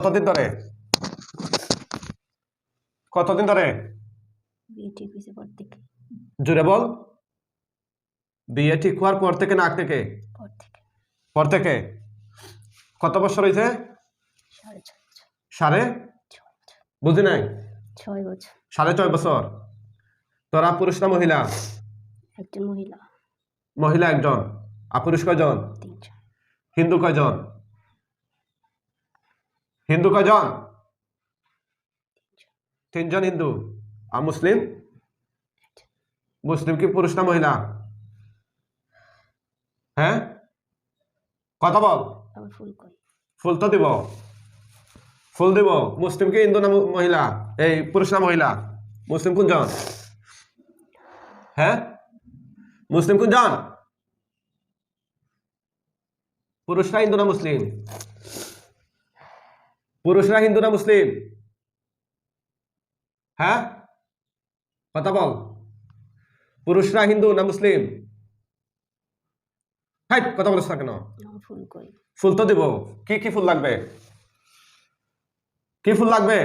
কতদিন ধরে? কতদিন ধরে? বিয়ে ঠিক হয়েছে পর থেকে। জুড়ে বল। বিয়ে ঠিক হওয়ার পর থেকে না আগ থেকে? পর থেকে। কত বছর হয়েছে? সাড়ে বুঝি নাই? ছয় বছর। সাড়ে ছয় বছর। তোরা পুরুষ না মহিলা? একজন মহিলা। মহিলা একজন। আর পুরুষ কয়জন? হিন্দু কয়জন? হিন্দু কয়জন? তিনজন হিন্দু। আর মুসলিম? মুসলিম কি পুরুষ না মহিলা? হ্যাঁ? কথা বল। ফুল তো দিব। ফুল দিব। মুসলিম কি হিন্দু না মহিলা? এই পুরুষ না মহিলা? মুসলিম কোনজন? হ্যাঁ? মুসলিম কোনজন? পুরুষরা হিন্দু না মুসলিম? পুরুষরা হিন্দু না মুসলিম? হ্যাঁ? কথা বল। পুরুষরা হিন্দু না মুসলিম? হ্যাঁ কথা বলিস না কেন? ফুল তো দিব। কি কি ফুল লাগবে? কি ফুল লাগবে?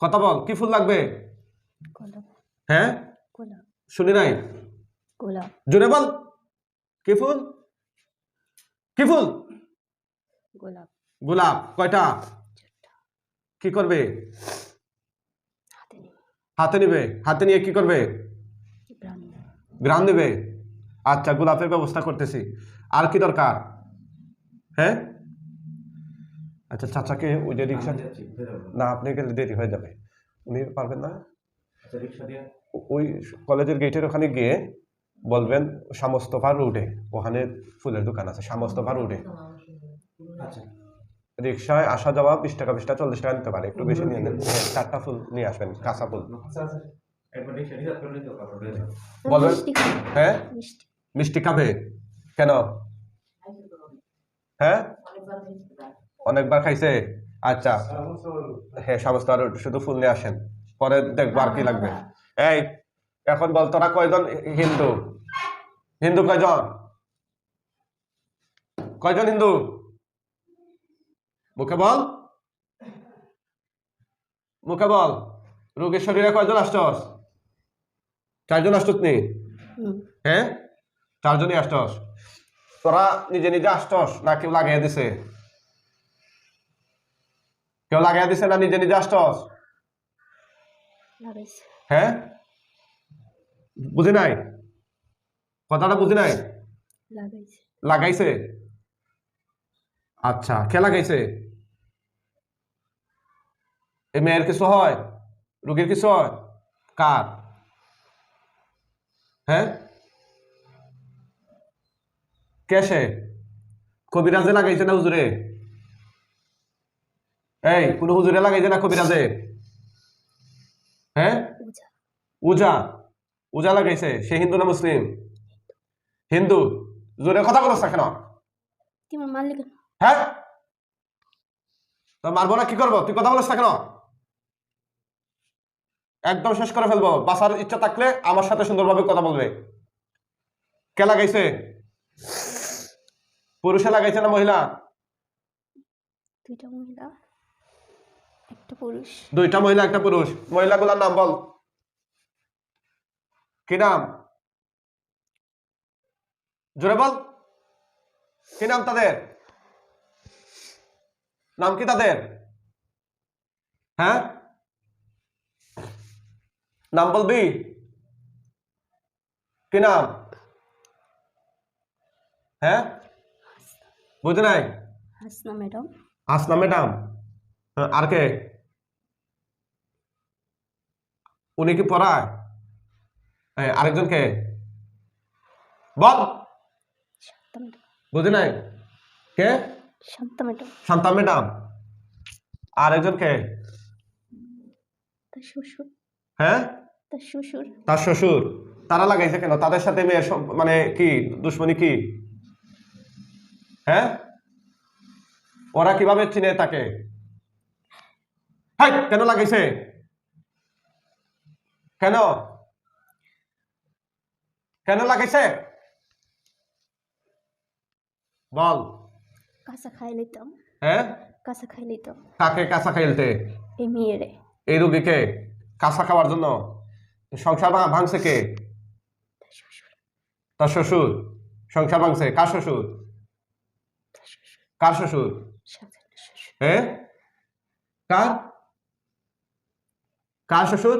কথা বল কি ফুল লাগবে? হ্যাঁ? শুনি নাই? জোরে বল। কি ফুল? কি ফুল? গোলাপ। গোলাপ কয়টা? কি করবে? হাতে নিবে। হাতে নিয়ে কি করবে? গ্রাম নেবে। আচ্ছা গোলাপের ব্যবস্থা করতেছি। আর কি দরকার? হ্যাঁ? আচ্ছা চাচাকে ওই যে রিক্সা না আপনি গেলে দেরি হয়ে যাবে। উনি পারবেন না? ওই কলেজের গেটের ওখানে গিয়ে বলবেন সামস্তফা রোডে ওখানে ফুলের দোকান আছে সামস্তফা রোডে। রিক্সায় আসা যাওয়া বিশ টাকা বিশ টাকা চল্লিশ টাকা নিতে পারে। একটু বেশি নিয়ে নেন। হ্যাঁ, চারটা ফুল নিয়ে আসবেন কাঁচা ফুল। বলবেন মিষ্টি হ্যাঁ? মিষ্টি। মিষ্টি খাবে? কেন? হ্যাঁ? অনেকবার খাইছে? আচ্ছা। হ্যাঁ সমস্ত আর শুধু ফুল নিয়ে আসেন। পরে দেখব আর কি লাগবে। এই এখন বল তোরা কয়জন হিন্দু? হিন্দু কয়জন? কয়জন হিন্দু? মুখে বল। মুখে বল। রোগীর শরীরে কয়জন আসছস চারজন আসছস নি? হ্যাঁ? চারজনই আসছস তোরা নিজে নিজে আসছস না কেউ লাগাই দিছে? কেউ লাগাই দিছে না নিজে নিজে আসছস হ্যাঁ? বুঝি নাই? কথাটা বুঝি নাই? লাগাইছে। লাগাইছে? আচ্ছা কে লাগাইছে? এই মেয়ের কিছু হয়? রুগীর কিছু হয়? কার? হ্যাঁ? কে সে? কবিরাজে লাগাইছে না হুজুরে? এই কোন হুজুরে লাগাইছে না কবিরাজে? হ্যাঁ? উজা। উজা। লাগাইছে। সে হিন্দু না মুসলিম? হিন্দু। জোরে কথা বলছ না কেন? হ্যাঁ? তো মারবো না কি করব? তুই কথা বলিস না কেন? একদম শেষ করে ফেলব। বাসার ইচ্ছা থাকলে আমার সাথে সুন্দরভাবে কথা বলবে। কে লাগাইছে? পুরুষে লাগাইছে না মহিলা? দুইটা মহিলা একটা পুরুষ। দুইটা মহিলা একটা পুরুষ। মহিলাগুলোর নাম বল। কি নাম? জোরে বল। কি নাম তাদের? নাম কি তাদের? হ্যাঁ? নাম বলবি কি নাম? হ্যাঁ? বুঝে নাই? হাসনা ম্যাডাম। হ্যাঁ, আর কে? উনি কি পড়ায়? হ্যাঁ, আরেকজন কে? বল। বুঝি নাই? কে? শান্তা ম্যাডাম। শান্তা ম্যাডাম। আর একজন কে শ্বশুর। হ্যাঁ? তার শ্বশুর। তারা লাগাইছে কেন? তাদের সাথে মেয়ের মানে কি? দুশ্মনী কি? হ্যাঁ? ওরা কীভাবে চিনে তাকে? হাই কেন লাগাইছে? কেন? কেন লাগাইছে? বল। কাঁচা খাই নিতাম। হ্যাঁ? কাঁচা খাইলি তো কাকে কাঁচা খাইলতে? এই মেয়েরে। এই রুগীকে? কাঁচা খাওয়ার জন্য? সংসার ভাঙছে কে? তার শ্বশুর। সংসার ভাঙছে। কার শ্বশুর? কার শ্বশুর? হ্যাঁ কার? কার শ্বশুর?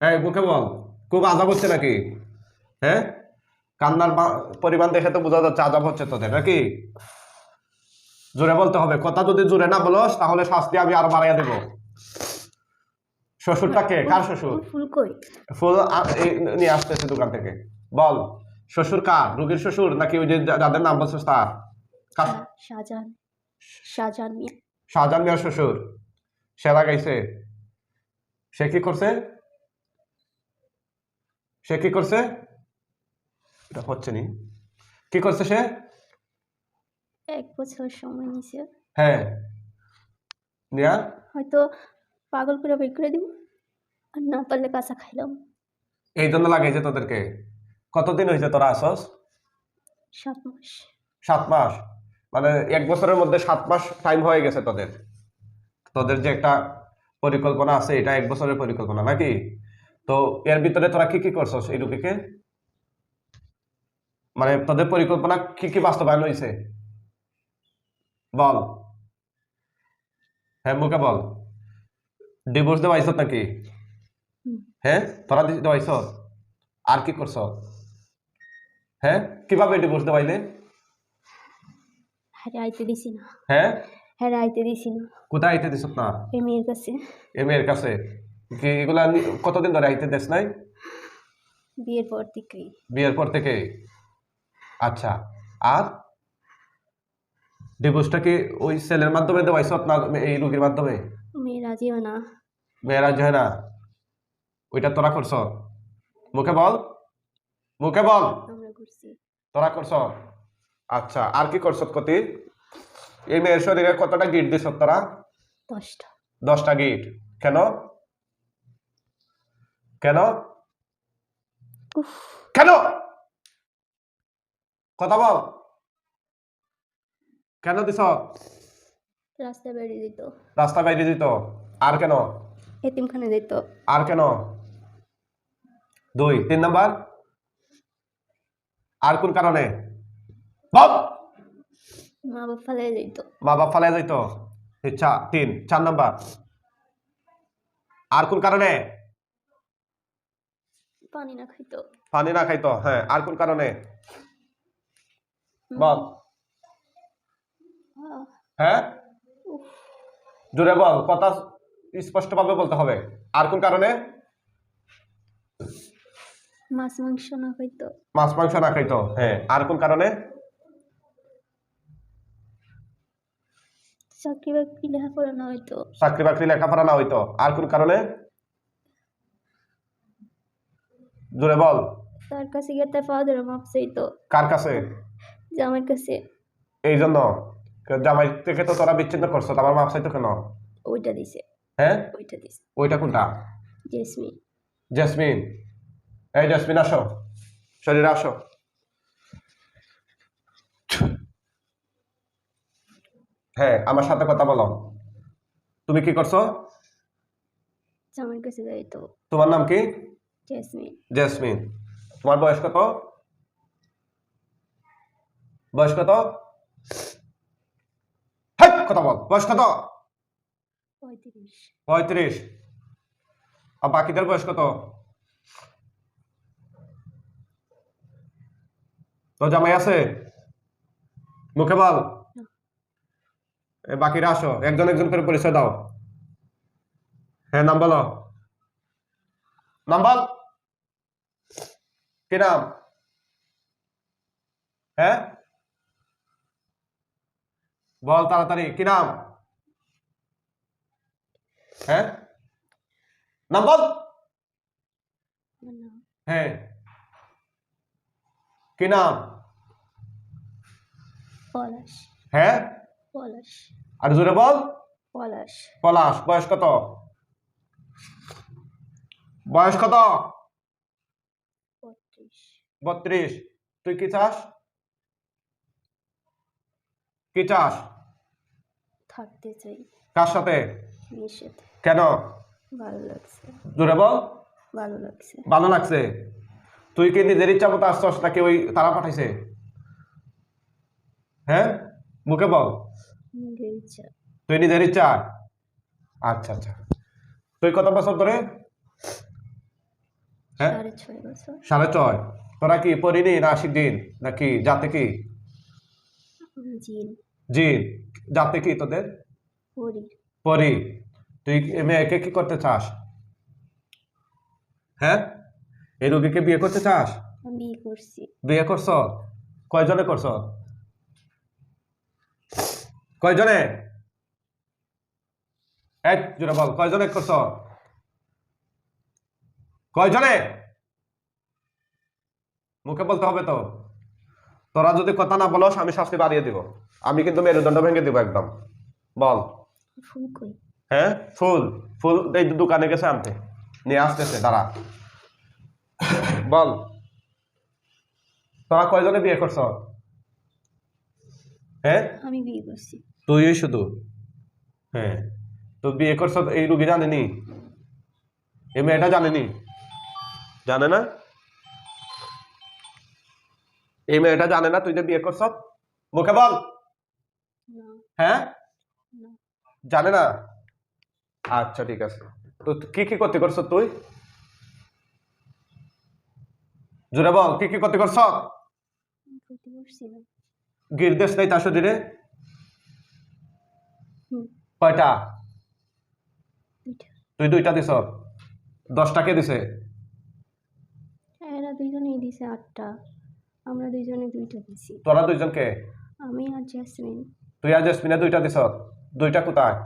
এই, মুখে বল। খুব আজাব হচ্ছে নাকি? হ্যাঁ কান্নার পরিমাণ দেখে তো বোঝা যাচ্ছে আজাব হচ্ছে তোদের, নাকি? জোরে বলতে হবে। কথা যদি জোরে না বলস, তাহলে শাস্তি আমি আরও বাড়াইয়া দেব। শ্বশুরটাকে? কার শ্বশুর? ফুল নিয়ে আসতেছে দোকান থেকে। বল শ্বশুর কার? রুগীর শ্বশুর নাকি ওই যে যাদের নাম বলছিস তার? শাহজাহান শাহজাহান মিয়া। শাহজাহান মিয়ার শ্বশুর। সে লাগাইছে সে কি করছে? সে কি করছে? এটা হচ্ছে নি। কি করছে সে? এক বছর সময় নিছে। হ্যাঁ। নিয়া হয়তো পাগল করে বের করে দিব। আর না পারলে কাঁচা খাইলাম এই জন্য লাগাইছে তোদেরকে। কতদিন হয়েছে তোরা আসস? সাত মাস। সাত মাস? মানে এক বছরের মধ্যে সাত মাস টাইম হয়ে গেছে তোদের। তোদের যে একটা পরিকল্পনা আছে এটা এক বছরের পরিকল্পনা নাকি? তো এর ভিতরে তোরা কি কি করছস এই রুগীকে? মানে তোদের পরিকল্পনা কি কি বাস্তবায়ন হয়েছে? বল। হ্যাঁ মুখে বল। ডিভোর্স দেওয়াইছ নাকি। হ্যাঁ? তোরা দেওয়াইছ আর কি করছ? হ্যাঁ? কীভাবে ডিভোর্স দেওয়াইলে হ্যাঁ আইতে দিছি না। হ্যাঁ? হ্যাঁ আইতে দিছি না। কোথায় আইতে দিস না? এই মেয়ের কাছে। এ মেয়ের কাছে? কি এগুলা কতদিন ধরে আইতে দেশ নাই? বিয়ের পর থেকেই। বিয়ের পর থেকে? আচ্ছা আর? ডিভোর্সটা কি ওই সেলের মাধ্যমে দেওয়াইছ না এই রুগীর মাধ্যমে? মেয়ে রাজিও না। মেয়েরা যায় না? ওইটা তোরা করছ? মুখে বল। মুখে বল। তোরা করছ? আচ্ছা আর কি করছ কতি এই মেয়ের শরীরে কতটা গিট দিছ তোরা? দশটা। গিট। কেন? কেন? কেন? কথা বল। কেন দিছ? রাস্তা বেরিয়ে দিত। রাস্তা বাইরে দিত। আর কেন? এতিমখানে দিত। আর কেন? দুই তিন নাম্বার। আর কোন কারণে? মা বাপ ফালাই যাইতো ইচ্ছা তিন চার নাম্বার। আর কোন কারণে? পানি না খাইতো। পানি না খাইতো হ্যাঁ আর কোন কারণে? বল। হ্যাঁ? জোরে বল কথা স্পষ্টভাবে বলতে হবে। আর কোন কারণে? মাছ মাংস না খাইতো। মাছ মাংস না খাইতো হ্যাঁ। আর কোন কারণে? চাকরি বাকরি লেখাপড়া না হইতো। চাকরি বাকরি লেখাপড়া না হইতো। আর কোন কারণে? জোরে বল। তার কাছে গিয়ে তার ফাদার মাপ চাইতো। কার কাছে? জামাইয়ের কাছে। এই জন্য? জামাই থেকে তো তোরা বিচ্ছিন্ন করছ তোমার মাপ চাইতো কেন? ওইটা দিছে। হ্যাঁ? ওইটা দিছে। ওইটা কোনটা? জেসমিন। জেসমিন। এই জেসমিন আসো। শরীরে আসো। হ্যাঁ আমার সাথে কথা বলো। তুমি কি করছ? কাছে তোমার নাম কি? জেসমিন। জেসমিন। তোমার বয়স কত? বয়স কত? কথা বল। বয়স কত? পঁয়ত্রিশ। পঁয়ত্রিশ। আর বাকিদের বয়স কত? তো জামাই আছে? মুখে বল। বাকিরা আসো একজন একজন করে পরিচয় দাও। হ্যাঁ নাম বলো। নাম বল। কি নাম? হ্যাঁ? বল তাড়াতাড়ি কি নাম? হ্যাঁ? নাম বল। হ্যাঁ। কি নাম? পলাশ। হ্যাঁ? পলাশ। আর জোরে বল। পলাশ। পলাশ বয়স কত? বয়স কত? বত্রিশ। তুই কি চাস? কি চাস? থাকতে চাই। কার সাথে? সাথে কেন? ভালো লাগছে। জোরে বল। ভালো লাগছে। ভালো লাগছে? তুই কি নিজের ইচ্ছা মতো আসছস নাকি ওই তারা পাঠাইছে? হ্যাঁ? মুখে বল। তুই নিজের ইচ্ছা? আচ্ছা আচ্ছা। তুই কত বছর ধরে? হ্যাঁ? সাড়ে ছয় তোরা কি পরিনি না দিন নাকি জাতে কি? জিন। জাতে কি তোদের? পরি। তুই এ মেয়েকে কি করতে চাস? হ্যাঁ? এই রোগীকে বিয়ে করতে চাস? বিয়ে করছি। বিয়ে করছ? কয়জনে করছ? কয়জনে? এক জোরে বল কয়জনে করছ? কয়জনে? মুখে বলতে হবে তো। তোরা যদি কথা না বলস আমি শাস্তি বাড়িয়ে দিব। আমি কিন্তু মেরুদণ্ড ভেঙে দিব একদম। বল। হ্যাঁ ফুল। ফুল এই দোকানে গেছে আনতে। নিয়ে আসতেছে দাঁড়া। বল। তোরা কয়জনে বিয়ে করছ? হ্যাঁ আমি বিয়ে করছি। তুই শুধু? হ্যাঁ তো বিয়ে করছ এই রুগী জানেনি? এই মেয়েটা জানেনি? জানে না? এই মেয়েটা জানে না তুই যে বিয়ে করছ? মুখে বল। হ্যাঁ জানে না? আচ্ছা ঠিক আছে। তো কি কি করতে করছ তুই? জোরে বল কি কি করতে করছ? গির্দেশ নেই তার শরীরে? কয়টা? দুইটা। তুই দুইটা দিছ। দশটা কে দিছে? এরা দুইজনেই দিছে আটটা। আমরা দুইজনে দুইটা দিছি। তোরা দুইজনকে আমি আর জেসমিন। তুই আর জেসমিনে দুইটা দিছ। দুইটা কোথায়?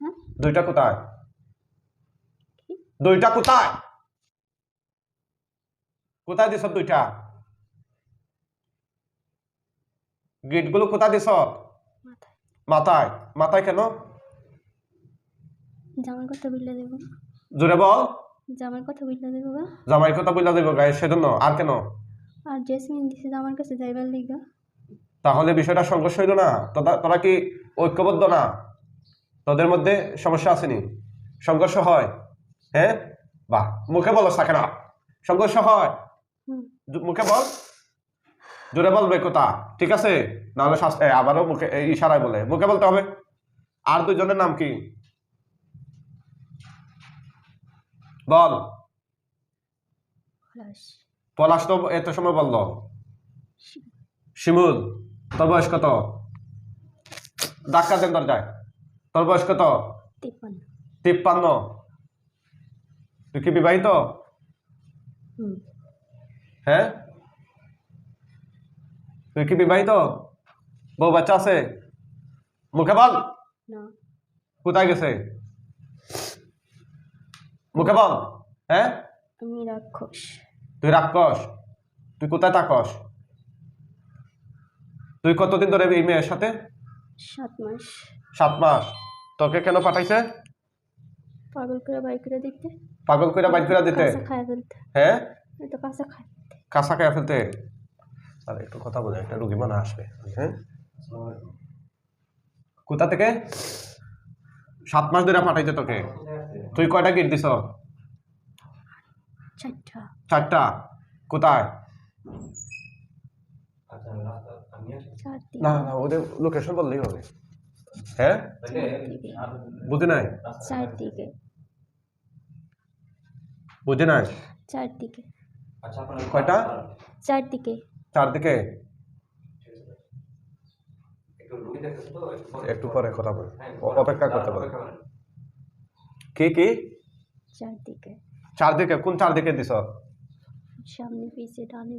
হ্যাঁ? দুইটা কোথায়? দুইটা কোথায়? কোথায় দিছ দুইটা গিটগুলো কোথায় দিছ? মাথায়। মাথায়। কেন? জামার কথা দেবো। জোরে বল। জামার কথা বললে দেবো গা। জামাই কথা দেবো সেজন্য। আর কেন? আর জেসমিন দিছে জামার কাছে যাইবার লিগা তাহলে বিষয়টা সংঘর্ষ হইল না। তোরা কি ঐক্যবদ্ধ না? তোদের মধ্যে সমস্যা আসেনি সংঘর্ষ হয়। হ্যাঁ বাহ মুখে বলো থাকে না সংঘর্ষ হয়। মুখে বল। জোরে বলবে কথা ঠিক আছে? নাহলে শাস্তি আবারও মুখে ইশারায় বলে মুখে বলতে হবে। আর দুজনের নাম কি? বল। পলাশ। তো এত সময় বলল। শিমুল তোর বয়স কত? ডাক্তার দেন দরজায়। তোর বয়স কত? তিপ্পান্ন। তুই কি বিবাহিত? হ্যাঁ? তুই কি বিবাহিত? বউ বাচ্চা আছে? মুখে বল। কোথায় গেছে? মুখে বল। হ্যাঁ? আমি রাক্ষস। তুই রাক্ষস? তুই কোথায় থাকস? তুই কতদিন ধরে এই মেয়ের সাথে? সাত মাস। সাত মাস। তোকে কেন পাঠাইছে? পাগল করে বাই করে দিতে। পাগল কইরা বাইর করে দিতে? খায় হ্যাঁ? তো কাঁচা ফেলতে কাঁচা খাইয়া ফেলতে? আর একটু কথা বলে একটা রুগী মানে আসবে। হ্যাঁ? কোথা থেকে? সাত মাস ধরে পাঠাইছে তোকে। তুই কয়টা গিট দিছ? চারটা। কোথায়? না না ওদের লোকেশন বললেই হবে। হ্যাঁ? বুঝি নাই? চারদিকে। বুঝি নাই? চারদিকে। কয়টা? চারদিকে। চারদিকে? একটু পরে কথা বল। অপেক্ষা করতে বল। কি কি? চারদিকে। চারদিকে কোন চারদিকে দিছ? সামনে পিছে ডানে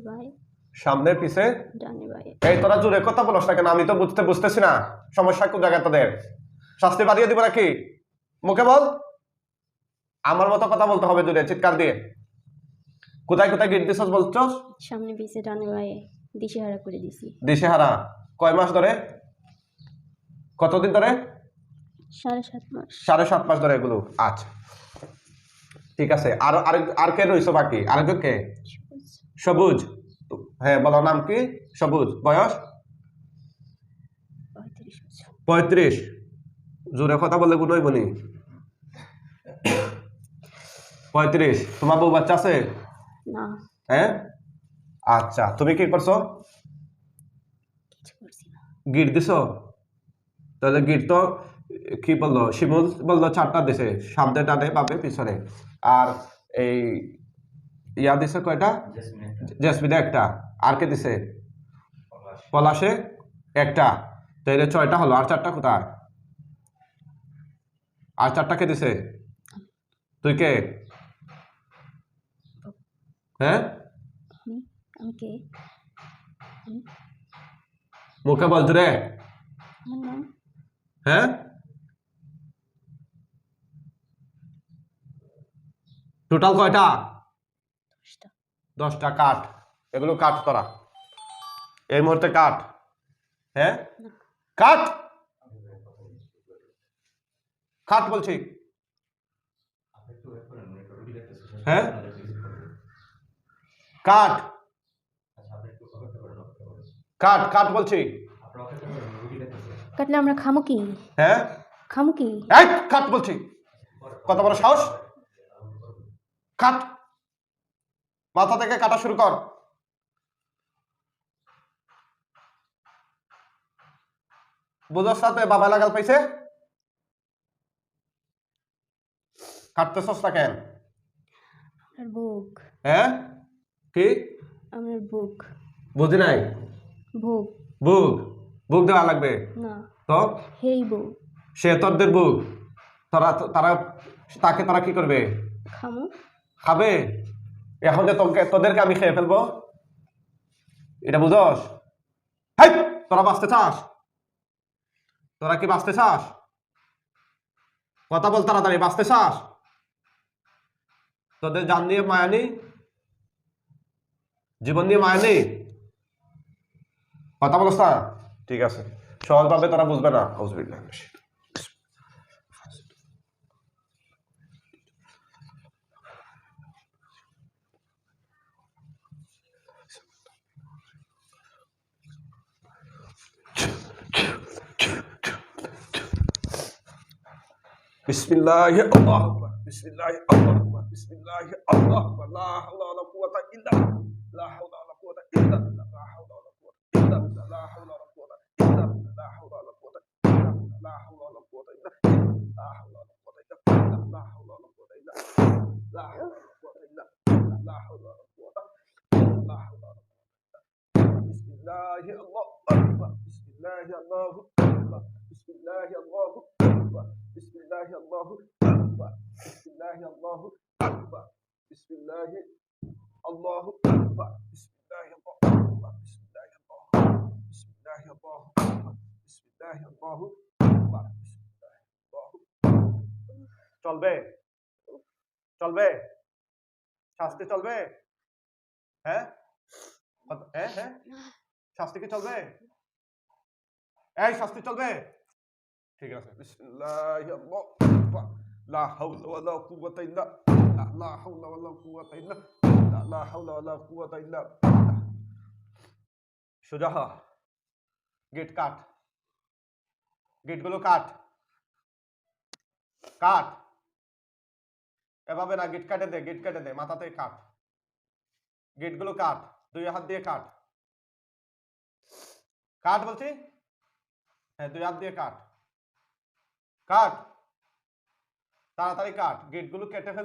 সামনে পিছে? ডানে এই তোরা জোরে কথা বলস না কেন? আমি তো বুঝতে বুঝতেছি না। সমস্যা কোন জায়গায় তোদের? শাস্তি বাড়িয়ে দিব নাকি? মুখে বল। আমার মতো কথা বলতে হবে জোরে চিৎকার দিয়ে। কোথায় কোথায় গিট দিছস বলছস? সামনে পিছে ডানে বাই দিশেহারা করে দিছি। দিশেহারা? কয় মাস ধরে? কতদিন ধরে? সাড়ে সাত মাস। সাড়ে সাত মাস ধরে এগুলো। আচ্ছা। ঠিক আছে। আর আর আর কে রইছো বাকি? আরেকজন কে? সবুজ। সবুজ। হ্যাঁ বলো নাম কি? সবুজ। বয়স? পঁয়ত্রিশ জোরে কথা বললে গুণ হইব নি পঁয়ত্রিশ। তোমার বউ বাচ্চা আছে? না। হ্যাঁ? আচ্ছা তুমি কি করছ? গিট দিছো? তাহলে গিট তো কি বলল? শিমুল বলল চারটা দিছে সামনে ডানে পাবে পিছনে। আর এই ইয়া দিছে কয়টা? জেসমিনে একটা। আর কে দিছে? পলাশে। একটা। তাইলে ছয়টা হলো আর চারটা কোথায়? আর চারটা কে দিছে? তুই কে? হ্যাঁ? আমি আমি? কে মুখে বলতো রে হ্যাঁ? টোটাল কয়টা? দশটা। কাঠ এগুলো কাঠ করা এই মুহূর্তে কাঠ হ্যাঁ? কাঠ কাঠ বলছি। হ্যাঁ? কাঠ কাঠ কাঠ বলছি। কাটলে আমরা খামো কি? হ্যাঁ? খামো কি? এই কাঠ বলছি। কত বড় সাহস? কাট। মাথা থেকে কাটা শুরু কর। বুঝার সাথে বাবা লাগাল পাইছে? কাটতেছস না কেন? বুক। হ্যাঁ? কি? আমার বুক। বুঝি নাই? বুক। বুক। বুক দেওয়া লাগবে? না। তো? হেই বুক। সে তোরদের বুক। তোরা তারা তাকে তারা কি করবে? খামো। খাবে? এখন যে তোকে তোদেরকে আমি খেয়ে ফেলব? এটা বুঝস? হাই! তোরা বাঁচতে চাস? তোরা কি বাঁচতে চাস? কথা বল তাড়াতাড়ি বাঁচতে চাস? তোদের জান নিয়ে মায়া নেই? জীবন দিয়ে মায়া নেই কথা বলস না ঠিক আছে সহজভাবে তারা বুঝবে না হাউজবিল্লাহ বিসমিল্লাহ আল্লাহ বিসমিল্লাহ আল্লাহ বিসমিল্লাহ আল্লাহ লা হাওলা ওয়ালা কুওয়াতা ইল্লা لا حول ولا قوة إلا بالله لا حول ولا قوة لا حول ولا قوة بسم الله الله أكبر بسم الله الله أكبر بسم الله الله أكبر بسم الله الله أكبر بسم الله الله أكبر بسم الله الله أكبر بسم الله الله أكبر بسم الله الله بسم الله الله أكبر بسم الله الله أكبر بسم الله الله চলবে চলবে? শাস্তি চলবে? হ্যাঁ? হ্যাঁ হ্যাঁ? শাস্তি কি চলবে? এই, শাস্তি চলবে? ঠিক আছে লা হাওলা লা লা সোজা গেট কাট। গেটগুলো কাট। কাট। এভাবে না গেট কাটে দে গেট কাটে দে মাথাতে কাট। গেটগুলো কাট, দুই হাত দিয়ে কাট। কাট বলছি? হ্যাঁ দুই হাত দিয়ে কাট। কাট! তাড়াতাড়ি কাট গেটগুলো কেটে ফেল